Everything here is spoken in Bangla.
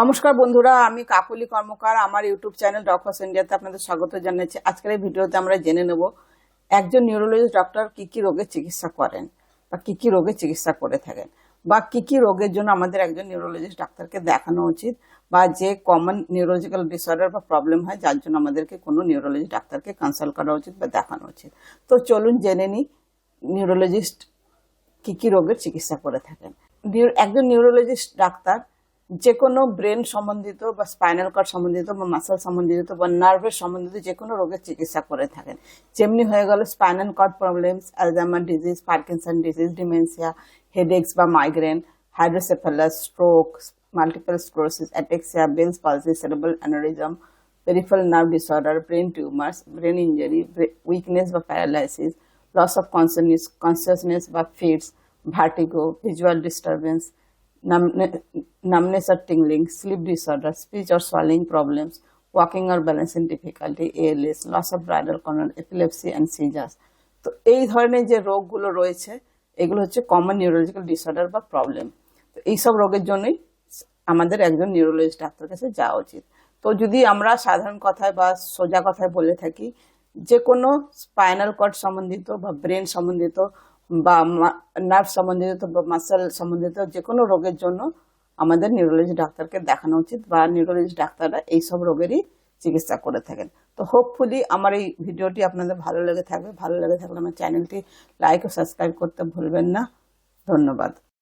নমস্কার বন্ধুরা, আমি কাকলি কর্মকার, আমার ইউটিউব চ্যানেল ডক্টরস ইন্ডিয়াতে আপনাদের স্বাগত জানাচ্ছি। আজকের এই ভিডিওতে আমরা জেনে নেব, একজন নিউরোলজিস্ট ডক্টর কি কি রোগের চিকিৎসা করেন বা কি কি রোগের চিকিৎসা করে থাকেন বা কি কি রোগের জন্য আমাদের একজন নিউরোলজিস্ট ডাক্তারকে দেখানো উচিত বা যে কমন নিউরোলজিক্যাল ডিসঅর্ডার বা প্রবলেম হয়, যার জন্য আমাদেরকে কোনো নিউরোলজি ডাক্তারকে কনসাল্ট করা উচিত বা দেখানো উচিত। তো চলুন জেনে নিই নিউরোলজিস্ট কি কি রোগের চিকিৎসা করে থাকেন। একজন নিউরোলজিস্ট ডাক্তার যে কোনো ব্রেন সম্বন্ধিত বা স্পাইনাল কর্ড সম্বন্ধিত বা মাসেল সম্বন্ধিত বা নার্ভের সম্বন্ধিত যে কোনো রোগের চিকিৎসা করে থাকেন। যেমনি হয়ে গেল spinal cord problems Alzheimer disease Parkinson disease dementia headaches বা migraine hydrocephalus stroke multiple sclerosis ataxia Bell's palsy cerebral aneurysm nerve disorder, brain tumors, brain injury, bra- weakness বা loss of consciousness, consciousness বা vertigo, visual disturbance, numbne- numbness or tingling, sleep disorder, speech or swallowing problems, walking or balancing difficulty, ALS, loss of bridal corner, epilepsy and seizures. তো এই ধরনের যে রোগগুলো রয়েছে এগুলো হচ্ছে কমন নিউরোলজিক্যাল ডিসঅর্ডার বা প্রবলেম তো এইসব রোগের জন্যই আমাদের একজন নিউরোলজিস্ট ডাক্তার কাছে যাওয়া উচিত তো যদি আমরা সাধারণ কথায় বা সোজা কথায় বলে থাকি যে কোনো স্পাইনাল কর্ড সম্বন্ধিত বা ব্রেন সম্বন্ধিত বা নার্ভ সম্বন্ধিত বা মাসেল সম্বন্ধিত যে কোনো রোগের জন্য আমাদের নিউরোলজি ডাক্তারকে দেখানো উচিত বা নিউরোলজি ডাক্তাররা এইসব রোগেরই চিকিৎসা করে থাকেন। তো হোপফুলি আমার এই ভিডিওটি আপনাদের ভালো লেগে থাকবে। ভালো লেগে থাকলে আমার চ্যানেলটি লাইক ও সাবস্ক্রাইব করতে ভুলবেন না। ধন্যবাদ।